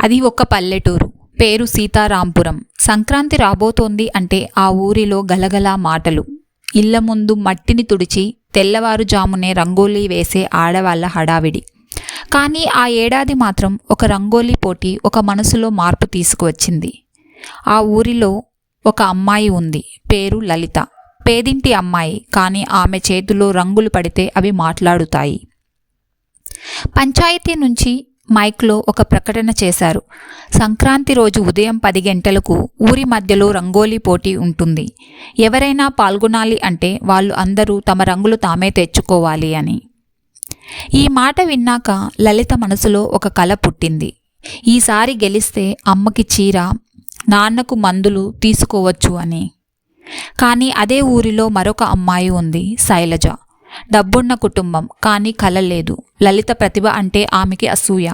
అది ఒక పల్లెటూరు. పేరు సీతారాంపురం. సంక్రాంతి రాబోతోంది అంటే ఆ ఊరిలో గలగల మాటలు. ఇళ్ళ ముందు మట్టిని తుడిచి తెల్లవారుజామునే రంగోలీ వేసే ఆడవాళ్ళ హడావిడి. కానీ ఆ ఏడాది మాత్రం ఒక రంగోలీ పోటీ ఒక మనసులో మార్పు తీసుకువచ్చింది. ఆ ఊరిలో ఒక అమ్మాయి ఉంది. పేరు లలిత. పేదింటి అమ్మాయి. కానీ ఆమె చేతిలో రంగులు పడితే అవి మాట్లాడుతాయి. పంచాయతీ నుంచి మైక్లో ఒక ప్రకటన చేశారు. సంక్రాంతి రోజు ఉదయం పది గంటలకు ఊరి మధ్యలో రంగోలీ పోటీ ఉంటుంది. ఎవరైనా పాల్గొనాలి అంటే వాళ్ళు అందరూ తమ రంగులు తామే తెచ్చుకోవాలి అని. ఈ మాట విన్నాక లలిత మనసులో ఒక కల పుట్టింది. ఈసారి గెలిస్తే అమ్మకి చీర నాన్నకు మందులు తీసుకోవచ్చు అని. కానీ అదే ఊరిలో మరొక అమ్మాయి ఉంది శైలజ. డబ్బున్న కుటుంబం కానీ కల లేదు. లలిత ప్రతిభ అంటే ఆమెకి అసూయ.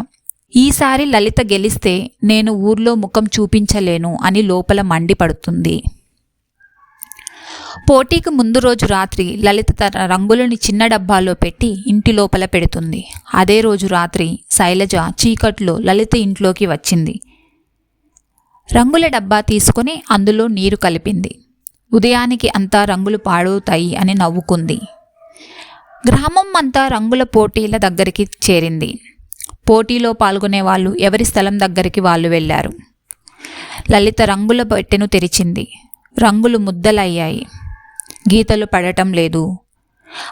ఈసారి లలిత గెలిస్తే నేను ఊర్లో ముఖం చూపించలేను అని లోపల మండిపడుతుంది. పోటీకి ముందు రోజు రాత్రి లలిత తన రంగులని చిన్న డబ్బాలో పెట్టి ఇంటి లోపల పెడుతుంది. అదే రోజు రాత్రి శైలజ చీకట్లో లలిత ఇంట్లోకి వచ్చింది. రంగుల డబ్బా తీసుకొని అందులో నీరు కలిపింది. ఉదయానికి అంతా రంగులు పాడవుతాయి అని నవ్వుకుంది. గ్రామం అంతా రంగుల పోటీల దగ్గరికి చేరింది. పోటీలో పాల్గొనే వాళ్ళు ఎవరి స్థలం దగ్గరికి వాళ్ళు వెళ్ళారు. లలిత రంగుల పెట్టెను తెరిచింది. రంగులు ముద్దలయ్యాయి. గీతలు పడటం లేదు.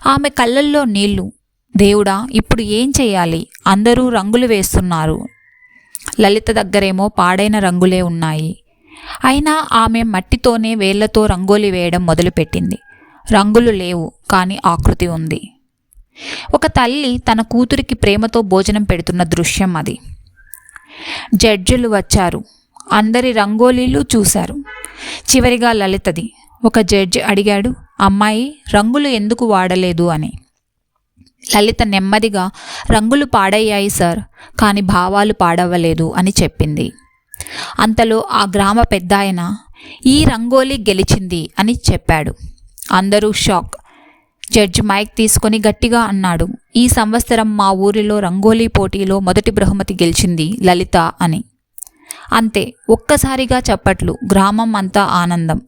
ఆమె కళ్ళల్లో నీళ్ళు. దేవుడా ఇప్పుడు ఏం చేయాలి అందరూ రంగులు వేస్తున్నారు. లలిత దగ్గరేమో పాడైన రంగులే ఉన్నాయి. అయినా ఆమె మట్టితోనే వేళ్ళతో రంగోలి వేయడం మొదలుపెట్టింది. రంగులు లేవు కానీ ఆకృతి ఉంది. ఒక తల్లి తన కూతురికి ప్రేమతో భోజనం పెడుతున్న దృశ్యం అది. జడ్జులు వచ్చారు. అందరి రంగోలీలు చూశారు. చివరిగా లలితది. ఒక జడ్జి అడిగాడు అమ్మాయి రంగులు ఎందుకు వాడలేదు? అని. లలిత నెమ్మదిగా రంగులు పాడయ్యాయి సార్ కానీ భావాలు పాడవ్వలేదు అని చెప్పింది. అంతలో ఆ గ్రామ పెద్దాయన ఈ రంగోలీ గెలిచింది అని చెప్పాడు. అందరూ షాక్. జడ్జి మైక్ తీసుకొని గట్టిగా అన్నాడు ఈ సంవత్సరం మా ఊరిలో రంగోలీ పోటీలో మొదటి బహుమతి గెలిచింది లలిత అని. అంతే ఒక్కసారిగా చప్పట్లు గ్రామం అంతా ఆనందం.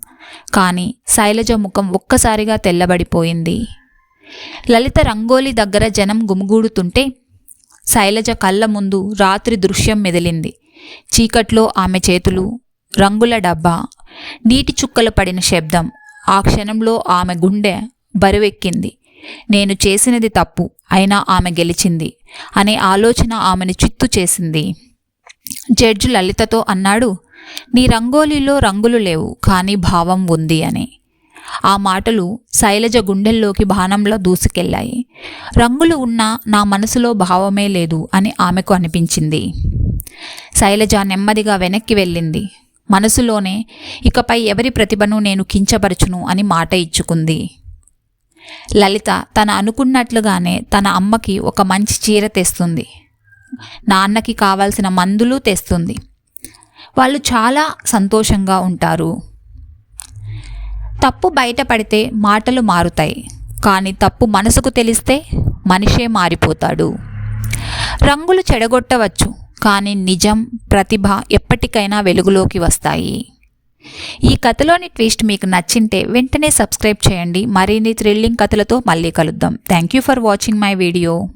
కానీ శైలజ ముఖం ఒక్కసారిగా తెల్లబడిపోయింది. లలిత రంగోలి దగ్గర జనం గుమిగూడుతుంటే శైలజ కళ్ళ ముందు రాత్రి దృశ్యం మెదిలింది. చీకట్లో ఆమె చేతులు రంగుల డబ్బా నీటి చుక్కలు పడిన శబ్దం ఆ క్షణంలో ఆమె గుండె బరువెక్కింది. నేను చేసినది తప్పు అయినా ఆమె గెలిచింది అనే ఆలోచన ఆమెను చిత్తు చేసింది. జడ్జి లలితతో అన్నాడు నీ రంగోలీలో రంగులు లేవు కానీ భావం ఉంది అని. ఆ మాటలు శైలజ గుండెల్లోకి బాణంలో దూసుకెళ్ళాయి రంగులు ఉన్నా నా మనసులో భావమే లేదు అని ఆమెకు అనిపించింది. శైలజ నెమ్మదిగా వెనక్కి వెళ్ళింది. మనసులోనే ఇకపై ఎవరి ప్రతిభను నేను కించపరచును అని మాట ఇచ్చుకుంది. లలిత తన అనుకున్నట్లుగానే తన అమ్మకి ఒక మంచి చీర తెస్తుంది. నాన్నకి కావాల్సిన మందులు తెస్తుంది. వాళ్ళు చాలా సంతోషంగా ఉంటారు. తప్పు బయటపడితే మాటలు మారుతాయి. కానీ తప్పు మనసుకు తెలిస్తే మనిషే మారిపోతాడు. రంగులు చెడగొట్టవచ్చు. కానీ నిజం ప్రతిభ ఎప్పటికైనా వెలుగులోకి వస్తాయి. ఈ కథలోని ట్విస్ట్ మీకు నచ్చింటే వెంటనే సబ్స్క్రైబ్ చేయండి. మరిన్ని థ్రిల్లింగ్ కథలతో మళ్ళీ కలుద్దాం. Thank you for watching my video